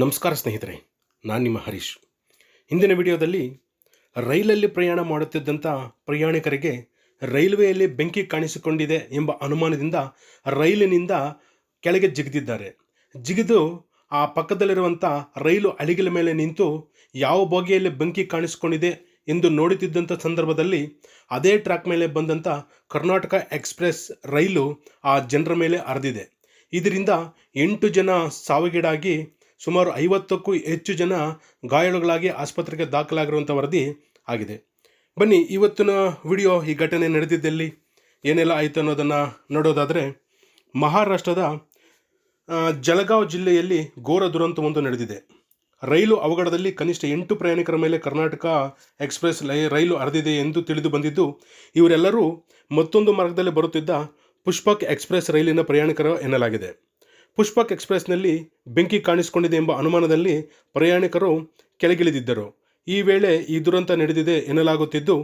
ನಮಸ್ಕಾರ ಸ್ನೇಹಿತರೆ, ನಾನು ನಿಮ್ಮ ಹರೀಶ್. ಹಿಂದಿನ ವಿಡಿಯೋದಲ್ಲಿ ರೈಲಲ್ಲಿ ಪ್ರಯಾಣ ಮಾಡುತ್ತಿದ್ದಂಥ ಪ್ರಯಾಣಿಕರಿಗೆ ರೈಲ್ವೆಯಲ್ಲಿ ಬೆಂಕಿ ಕಾಣಿಸಿಕೊಂಡಿದೆ ಎಂಬ ಅನುಮಾನದಿಂದ ರೈಲಿನಿಂದ ಕೆಳಗೆ ಜಿಗಿದಿದ್ದಾರೆ. ಜಿಗಿದು ಆ ಪಕ್ಕದಲ್ಲಿರುವಂಥ ರೈಲು ಅಳಿಗಿಲ ಮೇಲೆ ನಿಂತು ಯಾವ ಬೋಗಿಯಲ್ಲಿ ಬೆಂಕಿ ಕಾಣಿಸಿಕೊಂಡಿದೆ ಎಂದು ನೋಡುತ್ತಿದ್ದಂಥ ಸಂದರ್ಭದಲ್ಲಿ ಅದೇ ಟ್ರ್ಯಾಕ್ ಮೇಲೆ ಬಂದಂಥ ಕರ್ನಾಟಕ ಎಕ್ಸ್ಪ್ರೆಸ್ ರೈಲು ಆ ಜನರ ಮೇಲೆ ಹರಿದಿದೆ. ಇದರಿಂದ ಎಂಟು ಜನ ಸಾವಿಗೀಡಾಗಿ ಸುಮಾರು ಐವತ್ತಕ್ಕೂ ಹೆಚ್ಚು ಜನ ಗಾಯಾಳುಗಳಾಗಿ ಆಸ್ಪತ್ರೆಗೆ ದಾಖಲಾಗಿರುವಂಥ ವರದಿ ಆಗಿದೆ. ಬನ್ನಿ, ಇವತ್ತಿನ ವಿಡಿಯೋ ಈ ಘಟನೆ ನಡೆದಿದ್ದಲ್ಲಿ, ಏನೆಲ್ಲ ಆಯಿತು ಅನ್ನೋದನ್ನು ನೋಡೋದಾದರೆ, ಮಹಾರಾಷ್ಟ್ರದ ಜಲಗಾವ್ ಜಿಲ್ಲೆಯಲ್ಲಿ ಘೋರ ದುರಂತವೊಂದು ನಡೆದಿದೆ. ರೈಲು ಅವಘಡದಲ್ಲಿ ಕನಿಷ್ಠ ಎಂಟು ಪ್ರಯಾಣಿಕರ ಮೇಲೆ ಕರ್ನಾಟಕ ಎಕ್ಸ್ಪ್ರೆಸ್ ರೈಲು ಹರಿದಿದೆ ಎಂದು ತಿಳಿದು ಬಂದಿದ್ದು, ಇವರೆಲ್ಲರೂ ಮತ್ತೊಂದು ಮಾರ್ಗದಲ್ಲಿ ಬರುತ್ತಿದ್ದ ಪುಷ್ಪಕ್ ಎಕ್ಸ್ಪ್ರೆಸ್ ರೈಲಿನ ಪ್ರಯಾಣಿಕರು ಎನ್ನಲಾಗಿದೆ. ಪುಷ್ಪಕ್ ಎಕ್ಸ್ಪ್ರೆಸ್ನಲ್ಲಿ ಬೆಂಕಿ ಕಾಣಿಸಿಕೊಂಡಿದೆ ಎಂಬ ಅನುಮಾನದಲ್ಲಿ ಪ್ರಯಾಣಿಕರು ಕೆಳಗಿಳಿದಿದ್ದರು. ಈ ವೇಳೆ ಈ ದುರಂತ ನಡೆದಿದೆ ಎನ್ನಲಾಗುತ್ತಿದ್ದು,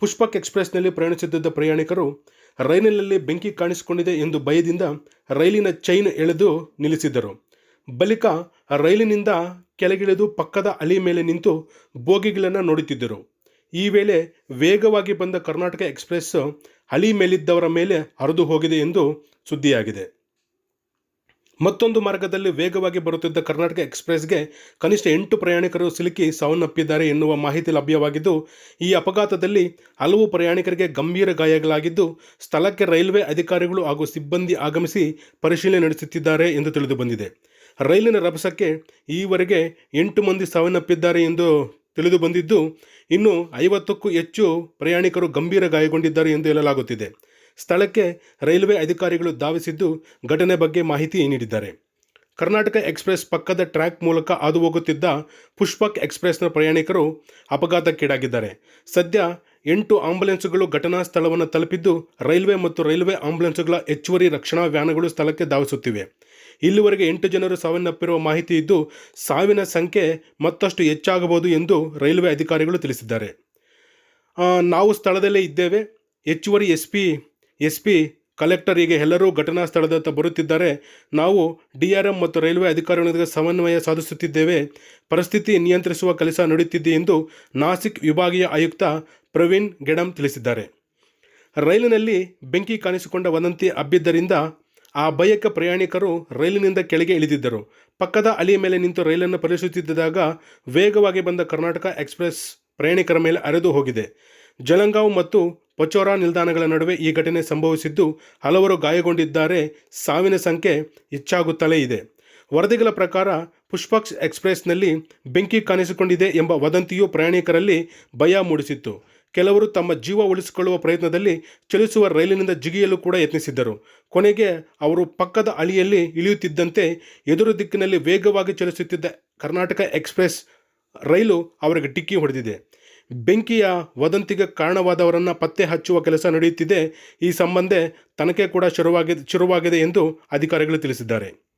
ಪುಷ್ಪಕ್ ಎಕ್ಸ್ಪ್ರೆಸ್ನಲ್ಲಿ ಪ್ರಯಾಣಿಸುತ್ತಿದ್ದ ಪ್ರಯಾಣಿಕರು ರೈಲಿನಲ್ಲಿ ಬೆಂಕಿ ಕಾಣಿಸಿಕೊಂಡಿದೆ ಎಂದು ಭಯದಿಂದ ರೈಲಿನ ಚೈನ್ ಎಳೆದು ನಿಲ್ಲಿಸಿದ್ದರು. ಬಳಿಕ ರೈಲಿನಿಂದ ಕೆಳಗಿಳಿದು ಪಕ್ಕದ ಅಲಿ ಮೇಲೆ ನಿಂತು ಬೋಗಿಗಳನ್ನು ನೋಡುತ್ತಿದ್ದರು. ಈ ವೇಳೆ ವೇಗವಾಗಿ ಬಂದ ಕರ್ನಾಟಕ ಎಕ್ಸ್ಪ್ರೆಸ್ ಹಳಿ ಮೇಲಿದ್ದವರ ಮೇಲೆ ಹರಿದು ಹೋಗಿದೆ ಎಂದು ಸುದ್ದಿಯಾಗಿದೆ. ಮತ್ತೊಂದು ಮಾರ್ಗದಲ್ಲಿ ವೇಗವಾಗಿ ಬರುತ್ತಿದ್ದ ಕರ್ನಾಟಕ ಎಕ್ಸ್ಪ್ರೆಸ್ಗೆ ಕನಿಷ್ಠ ಎಂಟು ಪ್ರಯಾಣಿಕರು ಸಿಲುಕಿ ಸಾವನ್ನಪ್ಪಿದ್ದಾರೆ ಎನ್ನುವ ಮಾಹಿತಿ ಲಭ್ಯವಾಗಿದ್ದು, ಈ ಅಪಘಾತದಲ್ಲಿ ಹಲವು ಪ್ರಯಾಣಿಕರಿಗೆ ಗಂಭೀರ ಗಾಯಗಳಾಗಿದ್ದು, ಸ್ಥಳಕ್ಕೆ ರೈಲ್ವೆ ಅಧಿಕಾರಿಗಳು ಹಾಗೂ ಸಿಬ್ಬಂದಿ ಆಗಮಿಸಿ ಪರಿಶೀಲನೆ ನಡೆಸುತ್ತಿದ್ದಾರೆ ಎಂದು ತಿಳಿದು ಬಂದಿದೆ. ರೈಲಿನ ರಭಸಕ್ಕೆ ಈವರೆಗೆ ಎಂಟು ಮಂದಿ ಸಾವನ್ನಪ್ಪಿದ್ದಾರೆ ಎಂದು ತಿಳಿದು ಬಂದಿದ್ದು, ಇನ್ನು ಐವತ್ತಕ್ಕೂ ಹೆಚ್ಚು ಪ್ರಯಾಣಿಕರು ಗಂಭೀರ ಗಾಯಗೊಂಡಿದ್ದಾರೆ ಎಂದು ಹೇಳಲಾಗುತ್ತಿದೆ. ಸ್ಥಳಕ್ಕೆ ರೈಲ್ವೆ ಅಧಿಕಾರಿಗಳು ಧಾವಿಸಿದ್ದು ಘಟನೆ ಬಗ್ಗೆ ಮಾಹಿತಿ ನೀಡಿದ್ದಾರೆ. ಕರ್ನಾಟಕ ಎಕ್ಸ್ಪ್ರೆಸ್ ಪಕ್ಕದ ಟ್ರ್ಯಾಕ್ ಮೂಲಕ ಹಾದು ಹೋಗುತ್ತಿದ್ದ ಪುಷ್ಪಕ್ ಎಕ್ಸ್ಪ್ರೆಸ್ನ ಪ್ರಯಾಣಿಕರು ಅಪಘಾತಕ್ಕೀಡಾಗಿದ್ದಾರೆ. ಸದ್ಯ ಎಂಟು ಆಂಬ್ಯುಲೆನ್ಸ್ಗಳು ಘಟನಾ ಸ್ಥಳವನ್ನು ತಲುಪಿದ್ದು ರೈಲ್ವೆ ಮತ್ತು ರೈಲ್ವೆ ಆಂಬ್ಯುಲೆನ್ಸ್ಗಳ ಹೆಚ್ಚುವರಿ ರಕ್ಷಣಾ ವ್ಯಾನ್ಗಳು ಸ್ಥಳಕ್ಕೆ ಧಾವಿಸುತ್ತಿವೆ. ಇಲ್ಲಿವರೆಗೆ ಎಂಟು ಜನರು ಸಾವನ್ನಪ್ಪಿರುವ ಮಾಹಿತಿ ಇದ್ದು ಸಾವಿನ ಸಂಖ್ಯೆ ಮತ್ತಷ್ಟು ಹೆಚ್ಚಾಗಬಹುದು ಎಂದು ರೈಲ್ವೆ ಅಧಿಕಾರಿಗಳು ತಿಳಿಸಿದ್ದಾರೆ. ನಾವು ಸ್ಥಳದಲ್ಲೇ ಇದ್ದೇವೆ. ಹೆಚ್ಚುವರಿ S P S P collector ಹೀಗೆ ಎಲ್ಲರೂ ಘಟನಾ ಸ್ಥಳದತ್ತ ಬರುತ್ತಿದ್ದಾರೆ. ನಾವು ಡಿ ಆರ್ ಎಂ ಮತ್ತು ರೈಲ್ವೆ ಅಧಿಕಾರಿಗಳೊಂದಿಗೆ ಸಮನ್ವಯ ಸಾಧಿಸುತ್ತಿದ್ದೇವೆ. ಪರಿಸ್ಥಿತಿ ನಿಯಂತ್ರಿಸುವ ಕೆಲಸ ನಡೆಯುತ್ತಿದೆ ಎಂದು ನಾಸಿಕ್ ವಿಭಾಗೀಯ ಆಯುಕ್ತ ಪ್ರವೀಣ್ ಗೆಡಮ್ ತಿಳಿಸಿದ್ದಾರೆ. ರೈಲಿನಲ್ಲಿ ಬೆಂಕಿ ಕಾಣಿಸಿಕೊಂಡ ವದಂತಿ ಹಬ್ಬಿದ್ದರಿಂದ ಆ ಭಯಕ್ಕೆ ಪ್ರಯಾಣಿಕರು ರೈಲಿನಿಂದ ಕೆಳಗೆ ಇಳಿದಿದ್ದರು. ಪಕ್ಕದ ಅಲಿಯ ಮೇಲೆ ನಿಂತು ರೈಲನ್ನು ಪರಿಶೀಲಿಸುತ್ತಿದ್ದಾಗ ವೇಗವಾಗಿ ಬಂದ ಕರ್ನಾಟಕ ಎಕ್ಸ್ಪ್ರೆಸ್ ಪ್ರಯಾಣಿಕರ ಮೇಲೆ ಅರೆದು ಹೋಗಿದೆ. ಜಲಂಗಾವ್ ಮತ್ತು ಪಚೋರಾ ನಿಲ್ದಾಣಗಳ ನಡುವೆ ಈ ಘಟನೆ ಸಂಭವಿಸಿದ್ದು ಹಲವರು ಗಾಯಗೊಂಡಿದ್ದಾರೆ. ಸಾವಿನ ಸಂಖ್ಯೆ ಹೆಚ್ಚಾಗುತ್ತಲೇ ಇದೆ. ವರದಿಗಳ ಪ್ರಕಾರ ಪುಷ್ಪಕ್ಸ್ ಎಕ್ಸ್ಪ್ರೆಸ್ನಲ್ಲಿ ಬೆಂಕಿ ಕಾಣಿಸಿಕೊಂಡಿದೆ ಎಂಬ ವದಂತಿಯು ಪ್ರಯಾಣಿಕರಲ್ಲಿ ಭಯ ಮೂಡಿಸಿತ್ತು. ಕೆಲವರು ತಮ್ಮ ಜೀವ ಉಳಿಸಿಕೊಳ್ಳುವ ಪ್ರಯತ್ನದಲ್ಲಿ ಚಲಿಸುವ ರೈಲಿನಿಂದ ಜಿಗಿಯಲು ಕೂಡ ಯತ್ನಿಸಿದ್ದರು. ಕೊನೆಗೆ ಅವರು ಪಕ್ಕದ ಅಳಿಯಲ್ಲಿ ಇಳಿಯುತ್ತಿದ್ದಂತೆ ಎದುರು ದಿಕ್ಕಿನಲ್ಲಿ ವೇಗವಾಗಿ ಚಲಿಸುತ್ತಿದ್ದ ಕರ್ನಾಟಕ ಎಕ್ಸ್ಪ್ರೆಸ್ ರೈಲು ಅವರಿಗೆ ಡಿಕ್ಕಿ ಹೊಡೆದಿದೆ. ಬೆಂಕಿಯ ವದಂತಿಗೆ ಕಾರಣವಾದವರನ್ನು ಪತ್ತೆ ಹಚ್ಚುವ ಕೆಲಸ ನಡೆಯುತ್ತಿದೆ. ಈ ಸಂಬಂಧ ತನಿಖೆ ಕೂಡ ಶುರುವಾಗಿದೆ ಶುರುವಾಗಿದೆ ಎಂದು ಅಧಿಕಾರಿಗಳು ತಿಳಿಸಿದ್ದಾರೆ.